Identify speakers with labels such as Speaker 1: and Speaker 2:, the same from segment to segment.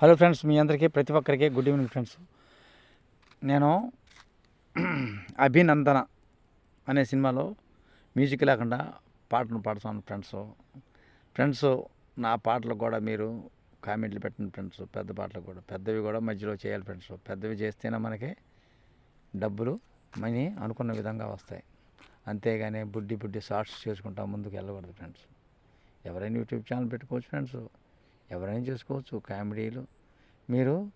Speaker 1: Hello friends మీ అందరికీ ప్రతి ఒక్కరికి గుడ్ ఈవినింగ్ ఫ్రెండ్స్. నేను అభినందన అనే సినిమాలో మ్యూజిక్ లేకుండా పాటను పాడుతాను ఫ్రెండ్స్. ఫ్రెండ్స్ నా పాటలకు కూడా మీరు కామెంట్లు పెట్టండి ఫ్రెండ్స్. పెద్ద పాటలు కూడా పెద్దవి కూడా మధ్యలో చేయాలి ఫ్రెండ్స్. పెద్దవి చేస్తేనే మనకి డబ్బులు మనీ అనుకున్న విధంగా వస్తాయి. అంతేగాని బుడ్డి బుడ్డి షార్ట్స్ చేసుకుంటా ముందుకు వెళ్ళకూడదు ఫ్రెండ్స్. ఎవరైనా యూట్యూబ్ ఛానల్ పెట్టుకోవచ్చు ఫ్రెండ్స్. ఎవరైనా చేసుకోవచ్చు కామెడీలు. మీరు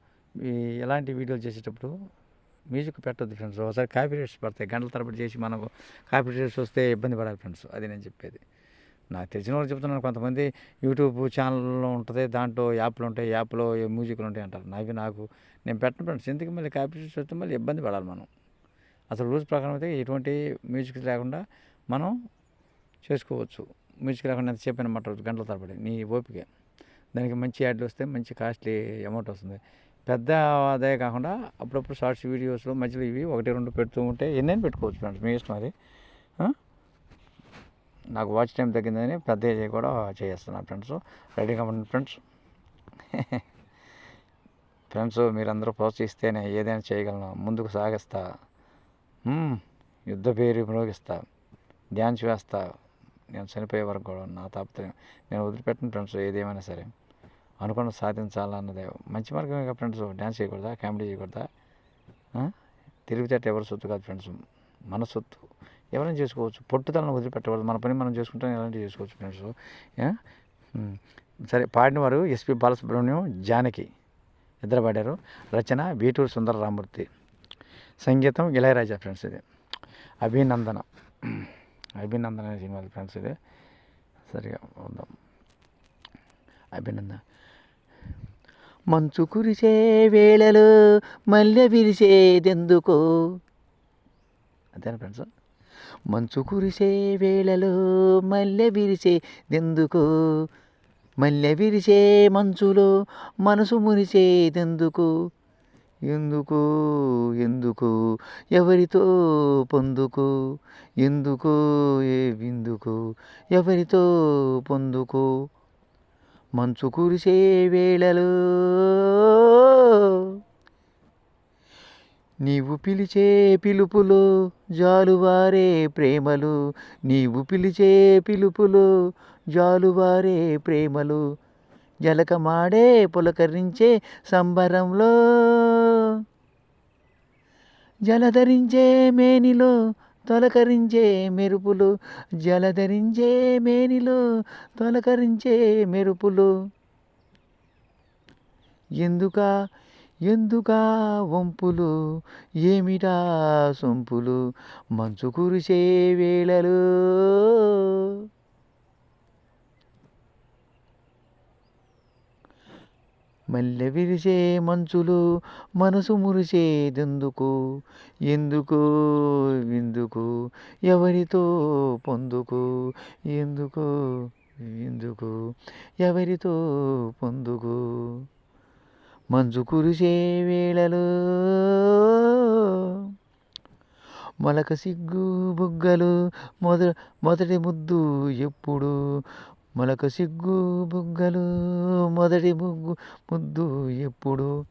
Speaker 1: ఎలాంటి వీడియోలు చేసేటప్పుడు మ్యూజిక్ పెట్టద్దు ఫ్రెండ్స్. ఒకసారి కాపీ రేట్స్ పడతాయి. గంటల తరబడి చేసి మనకు కాపీ రేట్స్ వస్తే ఇబ్బంది పడాలి ఫ్రెండ్స్. అది నేను చెప్పేది. నాకు తెలిసిన వాళ్ళు చెప్తున్నాను కొంతమంది యూట్యూబ్ ఛానల్లో ఉంటుంది దాంట్లో యాప్లు ఉంటాయి. యాప్లో మ్యూజిక్లు ఉంటాయి అంటారు. నాకు నాకు నేను పెట్టను ఫ్రెండ్స్. ఎందుకు మళ్ళీ కాపీ రేట్స్ వస్తే మళ్ళీ ఇబ్బంది పడాలి మనం. అసలు రూల్స్ ప్రకారం అయితే ఎటువంటి మ్యూజిక్ లేకుండా మనం చేసుకోవచ్చు. మ్యూజిక్ లేకుండా ఎంతసేపు అయినా గంటల తరబడి. నీ ఓపిక. దానికి మంచి యాడ్లు వస్తే మంచి కాస్ట్లీ అమౌంట్ వస్తుంది. పెద్ద అదే కాకుండా అప్పుడప్పుడు షార్ట్స్ వీడియోస్లో మధ్యలో ఇవి ఒకటి రెండు పెడుతూ ఉంటే ఎన్నైనా పెట్టుకోవచ్చు ఫ్రెండ్స్ మీ ఇష్టం అది. నాకు వాచ్ టైం తగ్గిందని పెద్ద కూడా చేస్తున్నాను ఫ్రెండ్స్. రెడీగా ఉండండి ఫ్రెండ్స్. ఫ్రెండ్స్ మీరందరూ ప్రోత్సహిస్తేనే ఏదైనా చేయగలను. ముందుకు సాగిస్తా. యుద్ధ పేరు వినియోగిస్తా డ్యాన్స్ వేస్తా. నేను చనిపోయే వరకు కూడా నా తాపత్రయం. నేను వదిలిపెట్టిన ఫ్రెండ్స్ ఏదేమైనా సరే. అనుకున్న సాధించాలన్నదే మంచి మార్గమే కదా ఫ్రెండ్స్. డ్యాన్స్ చేయకూడదా? కామెడీ చేయకూడదా? ఆ? తెలివితేట ఎవరి సొత్తు కాదు ఫ్రెండ్స్. మన సొత్తు ఎవరైనా చేసుకోవచ్చు. పొట్టుదలను వదిలిపెట్టకూడదు. మన పని మనం చేసుకుంటాం ఎలాంటివి చేసుకోవచ్చు ఫ్రెండ్స్. సరే పాడిన వారు ఎస్పి బాలసుబ్రహ్మణ్యం జానకి. ఇద్దరు పాడారు. రచన వీటూరు సుందర రామూర్తి సంగీతం ఇళయరాజా ఫ్రెండ్స్ ఇది. అభినందన. అభినందన అనే సినిమా ఫ్రెండ్స్ ఇది. సరిగా ఉందాం. అభినందన. మంచు కురిసే వేళలో మల్లె విరిసేదెందుకో? అంతేనా ఫ్రెండ్స్? మంచు కురిసే వేళలో మల్లె విరిసేదెందుకో? మల్లె విరిసే మంచులో మనసు మురిసేదెందుకు? ఎందుకు? ఎందుకు? ఎవరితో పొందుకు? ఎందుకు? ఏ విందుకు? ఎవరితో పొందుకు? మంచు కురిసే వేళలో నీవు పిలిచే పిలుపులో జాలువారే ప్రేమలు నీవు పిలిచే పిలుపులో జాలువారే ప్రేమలు. జలకమాడే పులకరించే సంబరంలో జలధరించే మేనిలో తొలకరించే మెరుపులు జలధరించే మేనిలో తొలకరించే మెరుపులు. ఎందుక ఎందుక వంపులు ఏమిటా సొంపులు మంచు కురిసే వేళలు? మల్లె విరిసే మంచులు మనసు మురిసేదెందుకు ఎందుకు? విందుకు ఎవరితో పొందుకు? ఎందుకు? ఎందుకు? ఎవరితో పొందుకు? మంచు కురిసే వేళలో మొలక సిగ్గు బుగ్గలు మొద మొదటి ముద్దు ఎప్పుడు మొలక సిగ్గు బుగ్గలు మొదటి ముగ్గు ముద్దు ఎప్పుడు?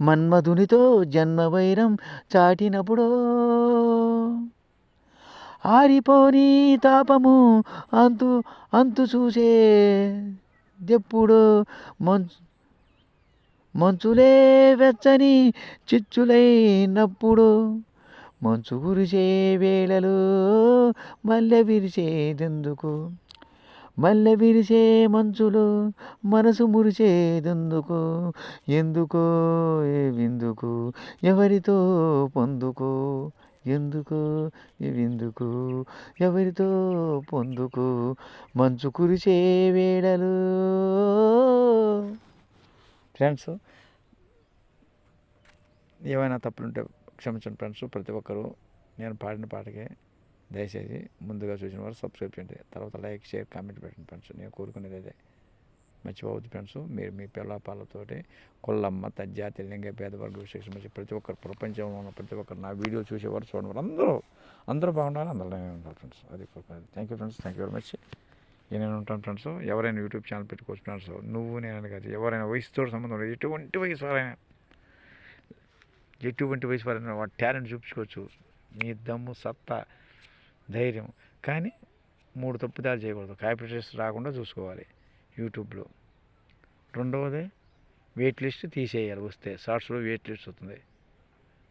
Speaker 1: మన్మధునితో జన్మ వైరం చాటినప్పుడో? ఆరిపోని తాపము అంతు అంతు చూసే దెప్పుడు? మంచు మంచులే వెచ్చని చిచ్చులైనప్పుడు? మంచు కురిసే వేళలో మల్లె విరిచేదెందుకు మల్లె విరిసే మంచులో మనసు మురిచేదెందుకు ఎందుకో ఏ విందుకు ఎవరితో పొందుకో. ఎందుకు విందుకు ఎవరితో పొందుకు. మంచు కురిసే వేళలు. ఫ్రెండ్స్ ఏమైనా తప్పులుంటే క్షమించండి ఫ్రెండ్స్ ప్రతి ఒక్కరూ నేను పాడిన పాటకే దయచేసి ముందుగా చూసిన వారు సబ్స్క్రైబ్ చేయండి. తర్వాత లైక్ షేర్ కామెంట్ పెట్టండి ఫ్రెండ్స్. నేను కోరుకునేది అదే మర్చిపోవద్దు ఫ్రెండ్స్. మీరు మీ పిల్లపాలతోటి కొల్లమ్మ తజ్జాతి లింగ పేదవర్గ విశేషం వచ్చి ప్రతి ఒక్కరు ప్రపంచంలో ఉన్న ప్రతి ఒక్కరు నా వీడియో చూసేవారు చూడవారు అందరూ అందరూ బాగుండాలి అందరూ ఉండాలి ఫ్రెండ్స్. అది thank you friends thank you very much నేను ఉంటాను ఫ్రెండ్స్? ఎవరైనా యూట్యూబ్ ఛానల్ పెట్టుకోవచ్చు ఫ్రెండ్స్. నువ్వు నేను కాదు ఎవరైనా వయసుతో సంబంధం లేదు. ఎటువంటి వయసు వారైనా ఎటువంటి వయసు వారైనా వాటి టాలెంట్ చూపించుకోవచ్చు. మీ దమ్ము సత్తా ధైర్యం. కానీ మూడు తప్పుదాలు చేయకూడదు. కాపీటేషన్ రాకుండా చూసుకోవాలి యూట్యూబ్లో. రెండవది వెయిట్ లిస్ట్ తీసేయాలి. వస్తే షార్ట్స్లో వెయిట్ లిస్ట్ వస్తుంది.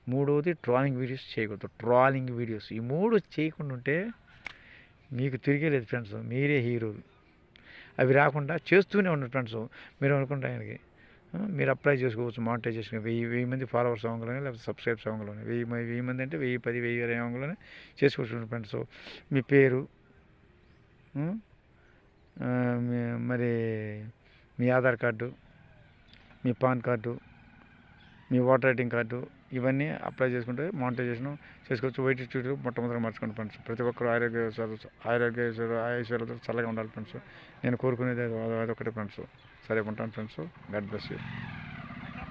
Speaker 1: మూడవది ట్రాలింగ్ వీడియోస్ చేయకూడదు. ట్రాలింగ్ వీడియోస్ ఈ మూడు చేయకుండా ఉంటే మీకు తిరిగేలేదు ఫ్రెండ్స్ మీరే హీరోలు అవి రాకుండా చేస్తూనే ఉన్నారు ఫ్రెండ్స్ మీరు అనుకుంటే ఆయనకి మీరు అప్లై చేసుకోవచ్చు మానిటైజేషన్ వెయ్యి వెయ్యి మంది ఫాలోవర్స్ అవ్వగలనే లేకపోతే సబ్స్క్రైబ్స్ అవ్వగలనే వెయ్యి వెయ్యి మంది అంటే వెయ్యి పది వెయ్యి ఇరవై అవ్వగలనే చేసుకోవచ్చు ఫ్రెండ్స్ మీ పేరు మరి మీ ఆధార్ కార్డు మీ పాన్ కార్డు మీ ఓటర్ ఐడింగ్ కార్డు ఇవన్నీ అప్లై చేసుకుంటే మానిటైజేషన్ చేసుకోవచ్చు. వెయిట్ చూడు మొట్టమొదటిగా మార్చుకోండి ఫ్రెండ్స్ ప్రతి ఒక్కరు ఆరోగ్య ఆరోగ్య ఐశ్వర్యతో చల్లగా ఉండాలి ఫ్రెండ్స్ నేను కోరుకునేది అది- అదొకటి ఫ్రెండ్స్ సరే ఉంటాను ఫ్రెండ్స్ గాడ్ బ్లెస్ యూ